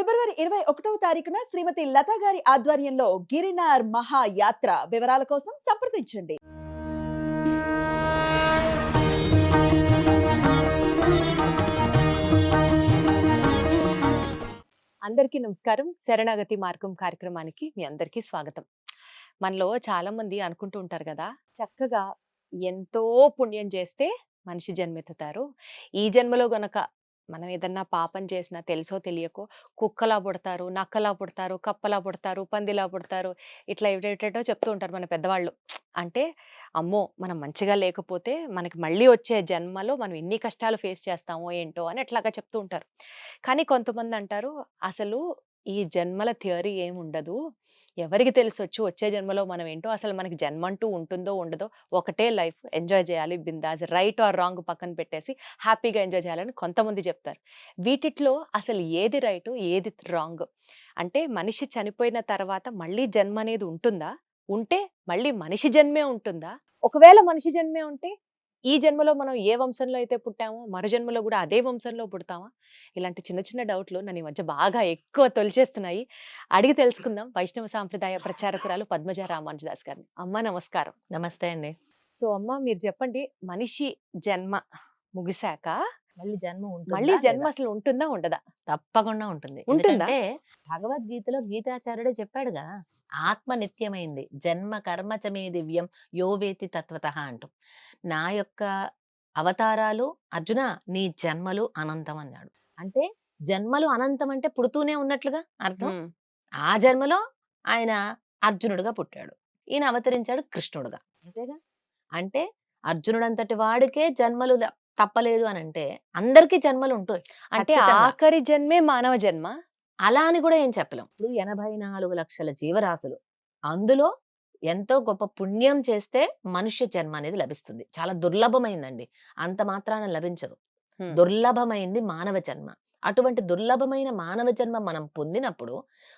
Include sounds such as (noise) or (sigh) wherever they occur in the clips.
ఫిబ్రవరి ఇరవై ఒకటవ తారీఖున శ్రీమతి లతా గారి ఆధ్వర్యంలో గిరినార్ మహాయాత్ర వివరాల కోసం సంప్రదించండి. అందరికీ నమస్కారం. శరణాగతి మార్గం కార్యక్రమానికి మీ అందరికీ స్వాగతం. మనలో చాలా మంది అనుకుంటూ ఉంటారు కదా చక్కగా ఎంతో పుణ్యం చేస్తే మనిషి జన్మెత్తుతారు. ఈ జన్మలో గనక మనం ఏదన్నా పాపం చేసినా తెలుసో తెలియకో కుక్కలా పుడతారు నక్కలా పుడతారు కప్పలా పుడతారు పందిలా పుడతారు ఇట్లా ఏటేటో చెప్తూ ఉంటారు మన పెద్దవాళ్ళు. అంటే అమ్మో! మనం మంచిగా లేకపోతే మనకి మళ్ళీ వచ్చే జన్మలో మనం ఎన్ని కష్టాలు ఫేస్ చేస్తామో ఏంటో అని అట్లాగా చెప్తూ ఉంటారు. కానీ కొంతమంది అంటారు అసలు ఈ జన్మల థియరీ ఏమి ఉండదు. ఎవరికి తెలిసొచ్చు వచ్చే జన్మలో మనం ఏంటో అసలు మనకి జన్మ అంటూ ఉంటుందో ఉండదో ఒకటే లైఫ్. ఎంజాయ్ చేయాలి బిందాజ్ రైట్ ఆర్ రాంగ్ పక్కన పెట్టేసి హ్యాపీగా ఎంజాయ్ చేయాలని కొంతమంది చెప్తారు. వీటిట్లో అసలు ఏది రైట్ ఏది రాంగ్? అంటే మనిషి చనిపోయిన తర్వాత మళ్ళీ జన్మ అనేది ఉంటుందా? ఉంటే మళ్ళీ మనిషి జన్మే ఉంటుందా? ఒకవేళ మనిషి జన్మే ఉంటే ఈ జన్మలో మనం ఏ వంశంలో అయితే పుట్టామో మరు జన్మలో కూడా అదే వంశంలో పుడతామా? ఇలాంటి చిన్న చిన్న డౌట్లు నన్ను ఈ మధ్య బాగా ఎక్కువ తొలిచేస్తున్నాయి. అడిగి తెలుసుకుందాం వైష్ణవ సాంప్రదాయ ప్రచారకురాలు పద్మజ రామానుజదాస్ గారిని. అమ్మ నమస్కారం. నమస్తే అండి. సో అమ్మ మీరు చెప్పండి మనిషి జన్మ ముగిశాక మళ్ళీ జన్మ ఉంటుంది మళ్ళీ జన్మ అసలు ఉంటుందా ఉండదా? తప్పకుండా ఉంటుంది. ఉంటుందా? భగవద్గీతలో గీతాచార్యుడే చెప్పాడు కదా ఆత్మ నిత్యమైంది జన్మ కర్మచమే దివ్యం యోవేతి తత్వత అంటూ. నా యొక్క అవతారాలు అర్జున నీ జన్మలు అనంతం అన్నాడు. అంటే జన్మలు అనంతం అంటే పుడుతూనే ఉన్నట్లుగా అర్థం? ఆ జన్మలో ఆయన అర్జునుడుగా పుట్టాడు. ఈయన అవతరించాడు కృష్ణుడుగా. అంతేగా? అంటే అర్జునుడంతటి వాడికే జన్మలు తప్పలేదు అని అంటే అందరికీ జన్మలు ఉంటాయి. అంటే. ఆఖరి జన్మే మానవ జన్మ. అలా అని కూడా ఏం చెప్పలేం. ఇప్పుడు ఎనభై నాలుగు లక్షల జీవరాశులు. అందులో ఎంతో గొప్ప పుణ్యం చేస్తే మనుష్య జన్మ అనేది లభిస్తుంది. చాలా దుర్లభమైందండి. అంత మాత్రాన లభించదు. దుర్లభమైంది మానవ జన్మ. అటువంటి దుర్లభమైన మానవ జన్మ మనం పొందినప్పుడు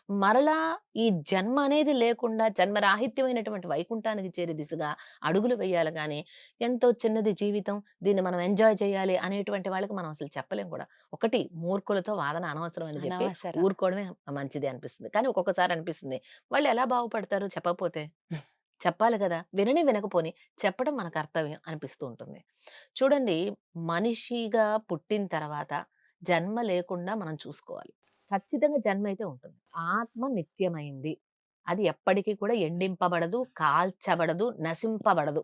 మరలా ఈ జన్మ అనేది లేకుండా జన్మరాహిత్యమైనటువంటి వైకుంఠానికి చేరే దిశగా అడుగులు వేయాలి కానీ ఎంతో చిన్నది జీవితం దీన్ని మనం ఎంజాయ్ చేయాలి అనేటువంటి వాళ్ళకి మనం అసలు చెప్పలేం కూడా. ఒకటి మూర్ఖులతో వాదన అనవసరం అని చెప్పి. ఊరుకోవడమే మంచిది అనిపిస్తుంది. కానీ ఒక్కొక్కసారి అనిపిస్తుంది వాళ్ళు ఎలా బాగుపడతారు చెప్పకపోతే. చెప్పాలి కదా వినని వినకపోని చెప్పడం మన కర్తవ్యం అనిపిస్తూ ఉంటుంది. చూడండి మనిషిగా పుట్టిన తర్వాత జన్మ లేకుండా మనం చూసుకోవాలి. ఖచ్చితంగా జన్మ అయితే ఉంటుంది. ఆత్మ నిత్యమైంది. అది ఎప్పటికీ కూడా ఎండింపబడదు కాల్చబడదు నశింపబడదు.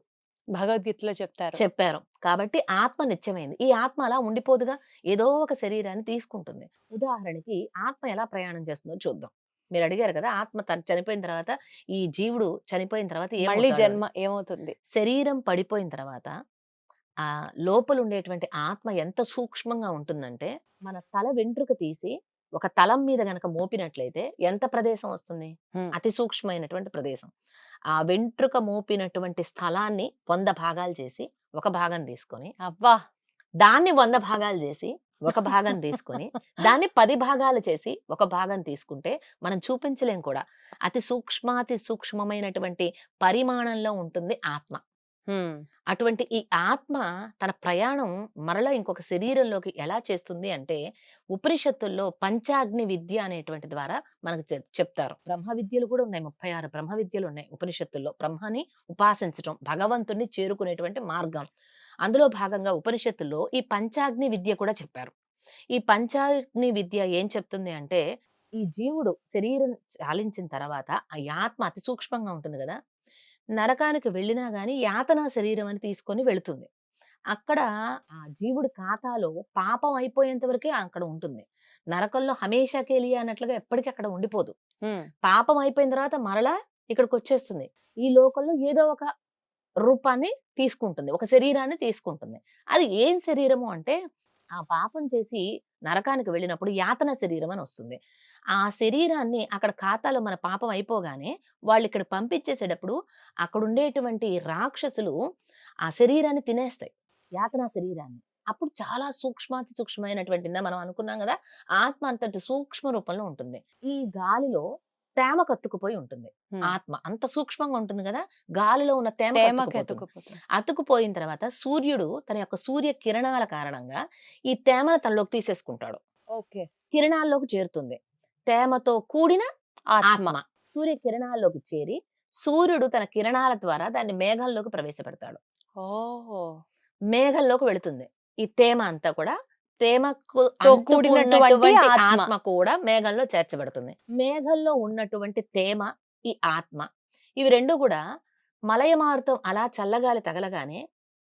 భగవద్గీతలో చెప్తారు. చెప్పారు. కాబట్టి ఆత్మ నిత్యమైంది. ఈ ఆత్మ అలా ఉండిపోదుగా? ఏదో ఒక శరీరాన్ని తీసుకుంటుంది. ఉదాహరణకి ఆత్మ ఎలా ప్రయాణం చేస్తుందో చూద్దాం. మీరు అడిగారు కదా ఆత్మ తను చనిపోయిన తర్వాత ఈ జీవుడు చనిపోయిన తర్వాత మళ్ళీ? జన్మ ఏమవుతుంది? శరీరం పడిపోయిన తర్వాత ఆ లోపల ఉండేటువంటి ఆత్మ ఎంత సూక్ష్మంగా ఉంటుందంటే మన తల వెంట్రుక తీసి ఒక తలం మీద గనక మోపినట్లయితే ఎంత ప్రదేశం వస్తుంది. అతి సూక్ష్మమైనటువంటి ప్రదేశం ఆ వెంట్రుక మోపినటువంటి స్థలాన్ని వంద భాగాలు చేసి ఒక భాగం తీసుకొని అబ్బా దాన్ని వంద భాగాలు చేసి ఒక భాగం తీసుకొని (laughs) దాన్ని పది భాగాలు చేసి ఒక భాగం తీసుకుంటే మనం చూపించలేం కూడా అతి సూక్ష్మాతి సూక్ష్మమైనటువంటి పరిమాణంలో ఉంటుంది ఆత్మ. అటువంటి ఈ ఆత్మ తన ప్రయాణం మరలా ఇంకొక శరీరంలోకి ఎలా చేస్తుంది అంటే ఉపనిషత్తుల్లో పంచాగ్ని విద్య అనేటువంటి ద్వారా మనకు చెప్తారు. బ్రహ్మ విద్యలు కూడా ఉన్నాయి ముప్పై ఆరు బ్రహ్మ విద్యలు ఉన్నాయి ఉపనిషత్తుల్లో. బ్రహ్మని ఉపాసించడం భగవంతుణ్ణి చేరుకునేటువంటి మార్గం. అందులో భాగంగా ఉపనిషత్తుల్లో ఈ పంచాగ్ని విద్య కూడా చెప్పారు. ఈ పంచాగ్ని విద్య ఏం చెప్తుంది అంటే ఈ జీవుడు శరీరం చాలించిన తర్వాత ఆ ఆత్మ అతి సూక్ష్మంగా ఉంటుంది కదా! నరకానికి వెళ్ళినా గాని యాతన శరీరం అని తీసుకొని వెళుతుంది. అక్కడ ఆ జీవుడి ఖాతాలో పాపం అయిపోయేంత వరకే అక్కడ ఉంటుంది. నరకంలో హమేషా కేలియా అన్నట్లుగా ఎప్పటికీ అక్కడ ఉండిపోదు. పాపం అయిపోయిన తర్వాత మరలా ఇక్కడికి వచ్చేస్తుంది ఈ లోకంలో ఏదో ఒక రూపాన్ని తీసుకుంటుంది. ఒక శరీరాన్ని తీసుకుంటుంది. అది ఏం శరీరము అంటే ఆ పాపం చేసి నరకానికి వెళ్ళినప్పుడు యాతన శరీరం అని వస్తుంది. ఆ శరీరాన్ని అక్కడ ఖాతాలో మన పాపం అయిపోగానే వాళ్ళు ఇక్కడ పంపించేసేటప్పుడు అక్కడ ఉండేటువంటి రాక్షసులు ఆ శరీరాన్ని తినేస్తాయి. యాతన శరీరాన్ని. అప్పుడు చాలా సూక్ష్మాతి సూక్ష్మమైనటువంటిందా. మనం అనుకున్నాం కదా ఆత్మ అంతటి సూక్ష్మ రూపంలో ఉంటుంది. ఈ గాలిలో తేమ కత్తుకుపోయి ఉంటుంది. ఆత్మ అంత సూక్ష్మంగా ఉంటుంది కదా గాలిలో ఉన్న తేమ అతుకుపోయిన తర్వాత సూర్యుడు తన యొక్క సూర్య కిరణాల కారణంగా ఈ తేమను తనలోకి తీసేసుకుంటాడు. ఓకే. కిరణాల్లోకి చేరుతుంది. తేమతో కూడిన ఆత్మ. సూర్య కిరణాల్లోకి చేరి సూర్యుడు తన కిరణాల ద్వారా దాన్ని మేఘంలోకి ప్రవేశపెడతాడు. ఓహో. మేఘంలోకి వెళుతుంది. ఈ తేమ అంతా కూడా తేమకు తో అంటుకున్నటువంటి కూడినటువంటి ఆత్మ. కూడా మేఘంలో చేర్చబడుతుంది. మేఘంలో ఉన్నటువంటి తేమ ఈ ఆత్మ. ఇవి రెండు కూడా మలయమారుతం అలా చల్లగాలి తగలగానే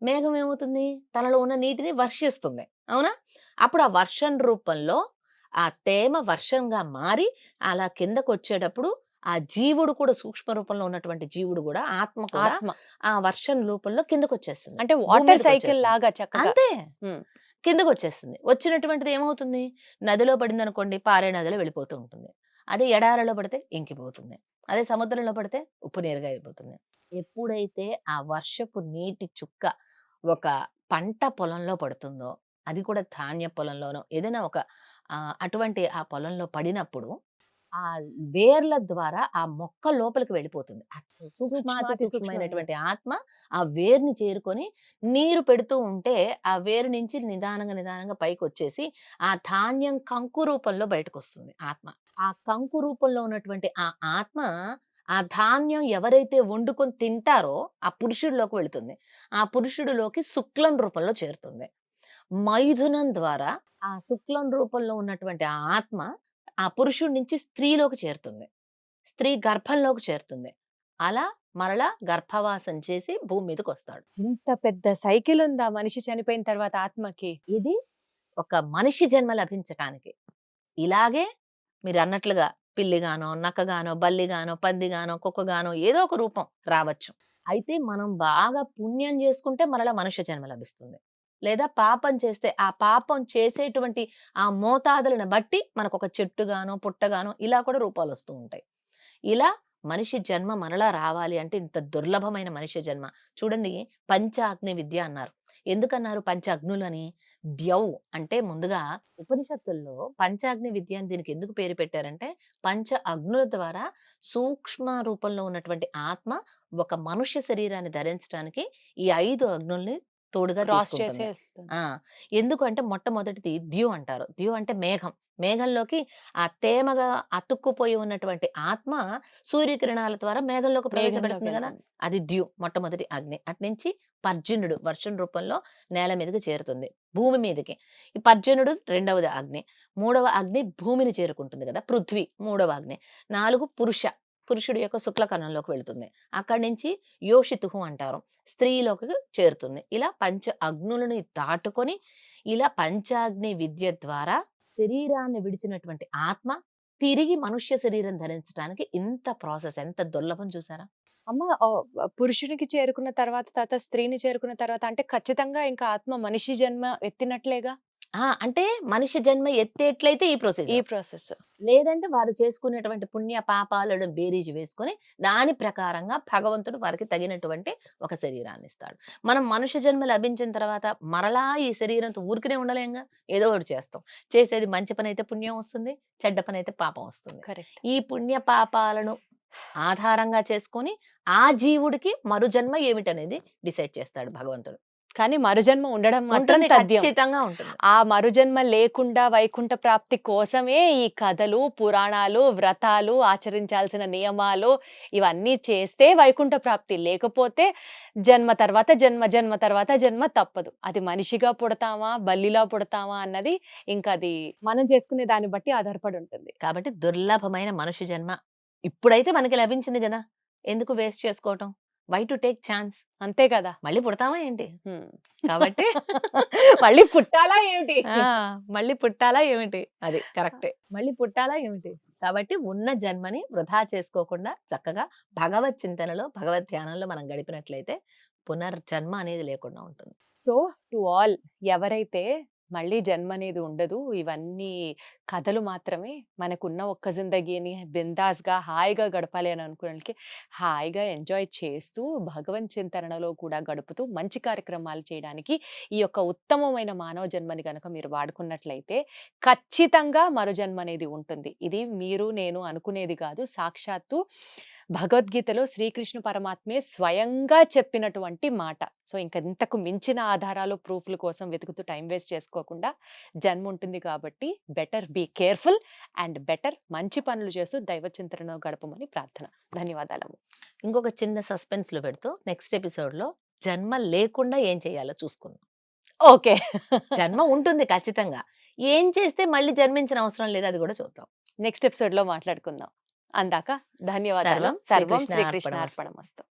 మేఘం ఏమవుతుంది? తనలో ఉన్న నీటిని వర్షిస్తుంది. అవునా? అప్పుడు ఆ వర్షం రూపంలో ఆ తేమ వర్షంగా మారి అలా కిందకు వచ్చేటప్పుడు ఆ జీవుడు కూడా సూక్ష్మ రూపంలో ఉన్నటువంటి జీవుడు కూడా ఆత్మ ఆత్మ. ఆ వర్షం రూపంలో కిందకు వచ్చేస్తుంది అంటే వాటర్ సైకిల్. లాగా అంతే. కిందకు వచ్చేస్తుంది వచ్చినటువంటిది ఏమవుతుంది? నదిలో పడింది అనుకోండి పారే నదిలో వెళ్ళిపోతూ ఉంటుంది. అదే ఎడారిలో పడితే ఇంకిపోతుంది. అదే సముద్రంలో పడితే ఉప్పు నీరుగా అయిపోతుంది. ఎప్పుడైతే ఆ వర్షపు నీటి చుక్క ఒక పంట పొలంలో పడుతుందో అది కూడా ధాన్య పొలంలోనో ఏదైనా ఒక అటువంటి ఆ పొలంలో పడినప్పుడు ఆ వేర్ల ద్వారా ఆ మొక్క లోపలికి వెళ్ళిపోతుంది. సూక్ష్మాతి సూక్ష్మమైనటువంటి ఆత్మ ఆ వేర్ని చేరుకొని నీరు పెడుతూ ఉంటే ఆ వేరు నుంచి నిదానంగా నిదానంగా పైకి వచ్చేసి ఆ ధాన్యం కంకు రూపంలో బయటకు వస్తుంది ఆత్మ. ఆ కంకు రూపంలో ఉన్నటువంటి ఆ ఆత్మ ఆ ధాన్యం ఎవరైతే వండుకొని తింటారో ఆ పురుషుడిలోకి వెళుతుంది. ఆ పురుషుడిలోకి శుక్లం రూపంలో చేరుతుంది. మైథునం ద్వారా ఆ శుక్లం రూపంలో ఉన్నటువంటి ఆ ఆత్మ ఆ పురుషుడి నుంచి స్త్రీలోకి చేరుతుంది. స్త్రీ గర్భంలోకి చేరుతుంది. అలా మరలా గర్భవాసం చేసి భూమి మీదకి వస్తాడు ఇంత పెద్ద సైకిల్ ఉందా మనిషి చనిపోయిన తర్వాత ఆత్మకి? ఇది ఒక మనిషి జన్మ లభించటానికి. ఇలాగే మీరు అన్నట్లుగా పిల్లిగానో నక్కగానో బల్లిగానో పందిగానో కుక్కగానో ఏదో ఒక రూపం రావచ్చు. అయితే మనం బాగా పుణ్యం చేసుకుంటే మరలా మనుష్య జన్మ లభిస్తుంది. లేదా పాపం చేస్తే ఆ పాపం చేసేటువంటి ఆ మోతాదులను బట్టి మనకు ఒక చెట్టుగానో పుట్టగానో ఇలా కూడా రూపాలు వస్తూ ఉంటాయి. ఇలా మనిషి జన్మ మరలా రావాలి అంటే ఇంత దుర్లభమైన మనిషి జన్మ. చూడండి పంచాగ్ని విద్య అన్నారు. ఎందుకన్నారు పంచ అగ్నులని ద్యౌ అంటే ముందుగా ఉపనిషత్తుల్లో పంచాగ్ని విద్య అని దీనికి ఎందుకు పేరు పెట్టారంటే పంచ అగ్నుల ద్వారా సూక్ష్మ రూపంలో ఉన్నటువంటి ఆత్మ ఒక మనుష్య శరీరాన్ని ధరించడానికి ఈ ఐదు అగ్నుల్ని తోడుగా ఎందుకంటే మొట్టమొదటిది ద్యు అంటారు. ద్యు అంటే మేఘం. మేఘంలోకి ఆ తేమగా అతుక్కుపోయి ఉన్నటువంటి ఆత్మ సూర్యకిరణాల ద్వారా మేఘంలోకి ప్రవేశపెడుతుంది కదా! అది ద్యు మొట్టమొదటి అగ్ని. అట్నుంచి పర్జునుడు వర్షం రూపంలో నేల మీదకి చేరుతుంది. భూమి మీదకి. ఈ పర్జునుడు రెండవది అగ్ని. మూడవ అగ్ని భూమిని చేరుకుంటుంది కదా! పృథ్వీ మూడవ అగ్ని. నాలుగు పురుష. పురుషుడి యొక్క శుక్లకణంలోకి వెళుతుంది. అక్కడి నుంచి యోషితుహు అంటారు. స్త్రీలోకి చేరుతుంది. ఇలా పంచ అగ్నులని దాటుకొని ఇలా పంచాగ్ని విద్య ద్వారా శరీరాన్ని విడిచినటువంటి ఆత్మ తిరిగి మనుష్య శరీరం ధరించడానికి ఇంత ప్రాసెస్ ఎంత దుర్లభం చూసారా? అమ్మ ఓ, పురుషునికి చేరుకున్న తర్వాత తర్వాత స్త్రీని చేరుకున్న తర్వాత అంటే ఖచ్చితంగా ఇంకా ఆత్మ మనిషి జన్మ ఎత్తినట్లేగా? ఆ! అంటే మనిషి జన్మ ఎత్తేట్లయితే ఈ ప్రాసెస్ ఈ ప్రాసెస్. లేదంటే వారు చేసుకునేటువంటి పుణ్య పాపాలను బేరీజు వేసుకొని దాని ప్రకారంగా భగవంతుడు వారికి తగినటువంటి ఒక శరీరాన్ని ఇస్తాడు. మనం మనుష్య జన్మ లభించిన తర్వాత మరలా ఈ శరీరంతో ఊరికనే ఉండలేంగా? ఏదో ఒకటి చేస్తాం. చేసేది మంచి పని అయితే పుణ్యం వస్తుంది చెడ్డ పని అయితే పాపం వస్తుంది. కరెక్ట్. ఈ పుణ్య పాపాలను ఆధారంగా చేసుకొని ఆ జీవుడికి మరు జన్మ ఏమిటనేది డిసైడ్ చేస్తాడు భగవంతుడు. కానీ మరుజన్మ ఉండడం మాత్రం ఖచ్చితంగా ఉంటుంది. ఆ మరుజన్మ లేకుండా వైకుంఠ ప్రాప్తి కోసమే ఈ కథలు పురాణాలు వ్రతాలు ఆచరించాల్సిన నియమాలు ఇవన్నీ చేస్తే వైకుంఠ ప్రాప్తి. లేకపోతే జన్మ తర్వాత జన్మ జన్మ తర్వాత జన్మ తప్పదు. అది మనిషిగా పుడతామా బల్లిలా పుడతామా అన్నది ఇంకా అది మనం చేసుకునే దాన్ని బట్టి ఆధారపడి ఉంటుంది. కాబట్టి దుర్లభమైన మనుష్య జన్మ ఇప్పుడైతే మనకి లభించింది కదా? ఎందుకు వేస్ట్ చేసుకోవటం? వై టు టేక్ ఛాన్స్ అంతే కదా. మళ్ళీ పుడతామా ఏంటి. కాబట్టి (laughs) మళ్ళీ పుట్టాలా ఏమిటి? మళ్ళీ పుట్టాలా ఏమిటి? అది కరెక్టే. మళ్ళీ పుట్టాలా ఏమిటి? కాబట్టి ఉన్న జన్మని వృధా చేసుకోకుండా చక్కగా భగవత్ చింతనలో భగవత్ ధ్యానంలో మనం గడిపినట్లయితే పునర్జన్మ అనేది లేకుండా ఉంటుంది. సో టు ఆల్ ఎవరైతే మళ్ళీ జన్మ అనేది ఉండదు. ఇవన్నీ కథలు మాత్రమే. మనకున్న ఒక్క జిందగీని బిందాస్గా హాయిగా గడపాలి అని అనుకునే హాయిగా ఎంజాయ్ చేస్తూ భగవన్ చింతనలో కూడా గడుపుతూ మంచి కార్యక్రమాలు చేయడానికి ఈ యొక్క ఉత్తమమైన మానవ జన్మని కనుక మీరు వాడుకున్నట్లయితే ఖచ్చితంగా మరో జన్మ అనేది ఉంటుంది. ఇది మీరు నేను అనుకునేది కాదు. సాక్షాత్తు భగవద్గీతలో శ్రీకృష్ణ పరమాత్మే స్వయంగా చెప్పినటువంటి మాట. సో ఇంకా ఇంతకు మించిన ఆధారాలు ప్రూఫ్ల కోసం వెతుకుతూ టైం వేస్ట్ చేసుకోకుండా జన్మ ఉంటుంది కాబట్టి better be careful and better మంచి పనులు చేస్తూ దైవ చింతన గడపమని ప్రార్థన. ధన్యవాదాలు ఇంకొక చిన్న సస్పెన్స్లో పెడుతూ నెక్స్ట్ ఎపిసోడ్లో జన్మ లేకుండా ఏం చేయాలో చూసుకుందాం. ఓకే. జన్మ ఉంటుంది ఖచ్చితంగా. ఏం చేస్తే మళ్ళీ జన్మించిన అవసరం లేదు అది కూడా చూద్దాం. నెక్స్ట్ ఎపిసోడ్లో మాట్లాడుకుందాం. అందాక ధన్యవాదాలు. సర్వం సర్వం